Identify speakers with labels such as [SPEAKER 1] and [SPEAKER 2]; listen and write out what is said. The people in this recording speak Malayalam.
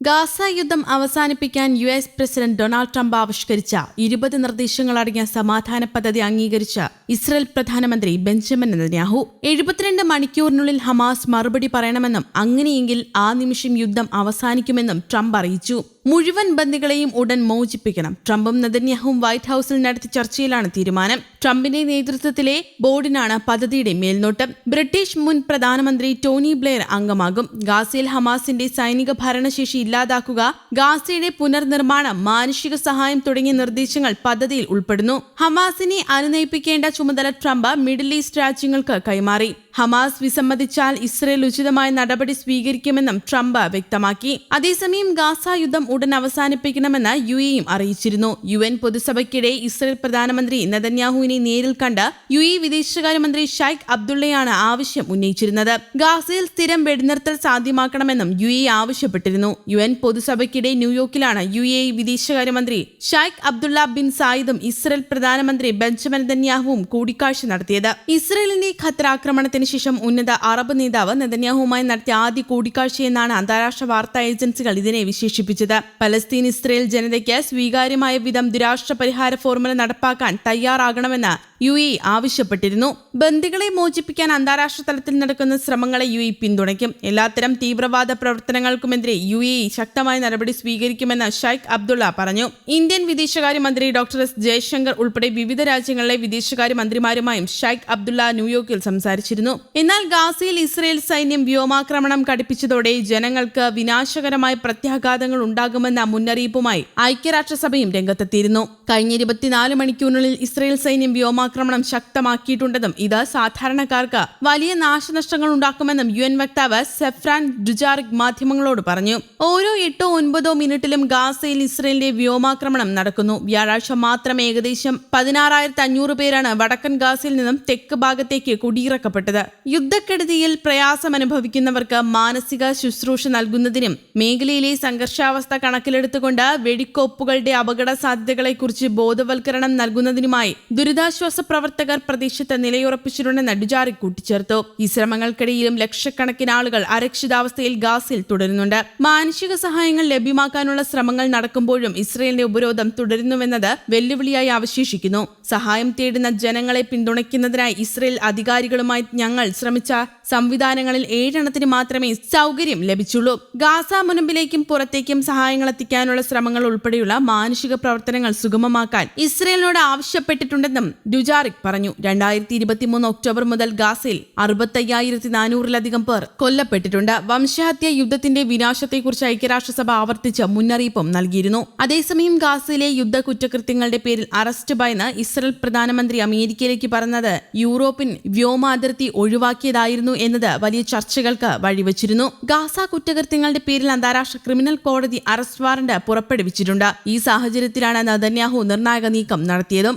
[SPEAKER 1] ഗാസ യുദ്ധം അവസാനിപ്പിക്കാൻ U S president Donald Trump ആവിഷ്കരിച്ച ഇരുപത് നിർദ്ദേശങ്ങളടങ്ങിയ സമാധാന പദ്ധതി അംഗീകരിച്ച ഇസ്രയേൽ പ്രധാനമന്ത്രി ബെഞ്ചമിൻ നെതന്യാഹു. എഴുപത്തിരണ്ട് മണിക്കൂറിനുള്ളിൽ ഹമാസ് മറുപടി പറയണമെന്നും അങ്ങനെയെങ്കിൽ ആ നിമിഷം യുദ്ധം അവസാനിക്കുമെന്നും ട്രംപ് അറിയിച്ചു. മുഴുവൻ ബന്ദികളെയും ഉടൻ മോചിപ്പിക്കണം. ട്രംപും നദന്യാഹും വൈറ്റ് ഹൌസിൽ നടത്തിയ ചർച്ചയിലാണ് തീരുമാനം. ട്രംപിന്റെ നേതൃത്വത്തിലെ ബോർഡിനാണ് പദ്ധതിയുടെ മേൽനോട്ടം. ബ്രിട്ടീഷ് മുൻ പ്രധാനമന്ത്രി ടോണി ബ്ലെയർ അംഗമാകും. ഗാസയിൽ ഹമാസിന്റെ സൈനിക ഭരണശേഷി ഇല്ലാതാക്കുക ഗാസയുടെ പുനർനിർമ്മാണം മാനുഷിക സഹായം തുടങ്ങിയ നിർദ്ദേശങ്ങൾ പദ്ധതിയിൽ ഉൾപ്പെടുന്നു. ഹമാസിനെ അനുനയിപ്പിക്കേണ്ട ചുമതല ട്രംപ് മിഡിൽ ഈസ്റ്റ് രാജ്യങ്ങൾക്ക് കൈമാറി. ഹമാസ് വിസമ്മതിച്ചാൽ ഇസ്രയേൽ ഉചിതമായ നടപടി സ്വീകരിക്കുമെന്നും ട്രംപ് വ്യക്തമാക്കി. അതേസമയം ഗാസ യുദ്ധം ഉടൻ അവസാനിപ്പിക്കണമെന്ന് യു എയും അറിയിച്ചിരുന്നു. യു എൻ പൊതുസഭയ്ക്കിടെ ഇസ്രയേൽ പ്രധാനമന്ത്രി നെതന്യാഹുവിനെ നേരിൽ കണ്ട് യു എ വിദേശകാര്യമന്ത്രി ഷൈഖ് അബ്ദുള്ളയാണ് ആവശ്യം ഉന്നയിച്ചിരുന്നത്. ഗാസയിൽ സ്ഥിരം വെടിനിർത്തൽ സാധ്യമാക്കണമെന്നും യു എ ആവശ്യപ്പെട്ടിരുന്നു. യു എൻ പൊതുസഭയ്ക്കിടെ ന്യൂയോർക്കിലാണ് യു എ വിദേശകാര്യമന്ത്രി ഷൈഖ് അബ്ദുള്ള ബിൻ സായിദും ഇസ്രയേൽ പ്രധാനമന്ത്രി ബെഞ്ചമിൻ നെതന്യാഹുവും കൂടിക്കാഴ്ച നടത്തിയത്. ഇസ്രയേലിന്റെ ഖത്തർ ആക്രമണത്തിന് ശേഷം ഉന്നത അറബ് നേതാവ് നെതന്യാഹുമായി നടത്തിയ ആദ്യ കൂടിക്കാഴ്ചയെന്നാണ് അന്താരാഷ്ട്ര വാർത്താ ഏജൻസികൾ ഇതിനെ വിശേഷിപ്പിച്ചത്. പലസ്തീൻ ഇസ്രയേൽ ജനതയ്ക്ക് സ്വീകാര്യമായ വിധം ദുരാഷ്ട്ര പരിഹാര ഫോർമുല നടപ്പാക്കാൻ തയ്യാറാകണമെന്ന് യു എ ആവശ്യപ്പെട്ടിരുന്നു. ബന്ദികളെ മോചിപ്പിക്കാൻ അന്താരാഷ്ട്ര തലത്തിൽ നടക്കുന്ന ശ്രമങ്ങളെ യു എ പിന്തുണയ്ക്കും. എല്ലാത്തരം തീവ്രവാദ പ്രവർത്തനങ്ങൾക്കുമെതിരെ യു എ ശക്തമായ നടപടി സ്വീകരിക്കുമെന്ന് ഷൈഖ് അബ്ദുള്ള പറഞ്ഞു. ഇന്ത്യൻ വിദേശകാര്യമന്ത്രി ഡോക്ടർ എസ്. ജയശങ്കർ ഉൾപ്പെടെ വിവിധ രാജ്യങ്ങളിലെ വിദേശകാര്യമന്ത്രിമാരുമായും ഷൈഖ് അബ്ദുള്ള ന്യൂയോർക്കിൽ സംസാരിച്ചിരുന്നു. എന്നാൽ ഗാസയിൽ ഇസ്രയേൽ സൈന്യം വ്യോമാക്രമണം കടുപ്പിച്ചതോടെ ജനങ്ങൾക്ക് വിനാശകരമായ പ്രത്യാഘാതങ്ങൾ ഉണ്ടാകുമെന്ന മുന്നറിയിപ്പുമായി ഐക്യരാഷ്ട്രസഭയും രംഗത്തെത്തിയിരുന്നു. കഴിഞ്ഞ ഇരുപത്തിനാല് മണിക്കൂറിനുള്ളിൽ ഇസ്രയേൽ സൈന്യം വ്യോമാക്രമണം ശക്തമാക്കിയിട്ടുണ്ടെന്നും ഇത് സാധാരണക്കാർക്ക് വലിയ നാശനഷ്ടങ്ങൾ ഉണ്ടാക്കുമെന്നും യു എൻ വക്താവ് സെഫ്രാൻ ഡുജാറിക് മാധ്യമങ്ങളോട് പറഞ്ഞു. ഓരോ എട്ടോ ഒൻപതോ മിനിറ്റിലും ഗാസയിൽ ഇസ്രയേലിന്റെ വ്യോമാക്രമണം നടക്കുന്നു. വ്യാഴാഴ്ച മാത്രം ഏകദേശം പതിനാറായിരത്തി അഞ്ഞൂറ് പേരാണ് വടക്കൻ ഗാസയിൽ നിന്നും തെക്ക് ഭാഗത്തേക്ക് കുടിയിറക്കപ്പെട്ടത്. യുദ്ധക്കെടുതിയിൽ പ്രയാസം അനുഭവിക്കുന്നവർക്ക് മാനസിക ശുശ്രൂഷ നൽകുന്നതിനും മേഖലയിലെ സംഘർഷാവസ്ഥ കണക്കിലെടുത്തുകൊണ്ട് വെടിക്കോപ്പുകളുടെ അപകട സാധ്യതകളെക്കുറിച്ച് ബോധവൽക്കരണം നൽകുന്നതിനുമായി ദുരിതാശ്വാസ പ്രവർത്തകർ പ്രദേശത്ത് നിലയുറപ്പിച്ചിട്ടുണ്ടെന്ന് നടുജാറി കൂട്ടിച്ചേർത്തു. ഈ ശ്രമങ്ങൾക്കിടയിലും ലക്ഷക്കണക്കിന് ആളുകൾ അരക്ഷിതാവസ്ഥയിൽ ഗാസിൽ തുടരുന്നുണ്ട്. മാനുഷിക സഹായങ്ങൾ ലഭ്യമാക്കാനുള്ള ശ്രമങ്ങൾ നടക്കുമ്പോഴും ഇസ്രയേലിന്റെ ഉപരോധം തുടരുന്നുവെന്നത് വെല്ലുവിളിയായി അവശേഷിക്കുന്നു. സഹായം തേടുന്ന ജനങ്ങളെ പിന്തുണയ്ക്കുന്നതിനായി ഇസ്രയേൽ അധികാരികളുമായി ഞങ്ങൾ ശ്രമിച്ച സംവിധാനങ്ങളിൽ ഏഴെണ്ണത്തിന് മാത്രമേ സൗകര്യം ലഭിച്ചുള്ളൂ. ഗാസ മുനമ്പിലേക്കും പുറത്തേക്കും സഹായങ്ങൾ എത്തിക്കാനുള്ള ശ്രമങ്ങൾ ഉൾപ്പെടെയുള്ള മാനുഷിക പ്രവർത്തനങ്ങൾ സുഗമമാക്കാൻ ഇസ്രയേലിനോട് ആവശ്യപ്പെട്ടിട്ടുണ്ടെന്നും ഡുജാറിക് പറഞ്ഞു രണ്ടായിരത്തി ഇരുപത്തിമൂന്ന് ഒക്ടോബർ മുതൽ ഗാസയിൽ അറുപത്തയ്യായിരത്തി നാനൂറിലധികം പേർ കൊല്ലപ്പെട്ടിട്ടുണ്ട്. വംശഹത്യ യുദ്ധത്തിന്റെ വിനാശത്തെക്കുറിച്ച് ഐക്യരാഷ്ട്രസഭ ആവർത്തിച്ച് മുന്നറിയിപ്പും നൽകിയിരുന്നു. അതേസമയം ഗാസയിലെ യുദ്ധ കുറ്റകൃത്യങ്ങളുടെ പേരിൽ അറസ്റ്റ് ഭയന്ന് ഇസ്രയേൽ പ്രധാനമന്ത്രി അമേരിക്കയിലേക്ക് പറഞ്ഞത് യൂറോപ്യൻ വ്യോമാതിർത്തി ഒഴിവാക്കിയതായിരുന്നു എന്നത് വലിയ ചർച്ചകൾക്ക് വഴിവെച്ചിരുന്നു. ഗാസ കുറ്റകൃത്യങ്ങളുടെ പേരിൽ അന്താരാഷ്ട്ര ക്രിമിനൽ കോടതി അറസ്റ്റ് വാറന്റ് പുറപ്പെടുവിച്ചിട്ടുണ്ട്. ഈ സാഹചര്യത്തിലാണ് നദന്യാഹു നിർണായക നീക്കം നടത്തിയതും.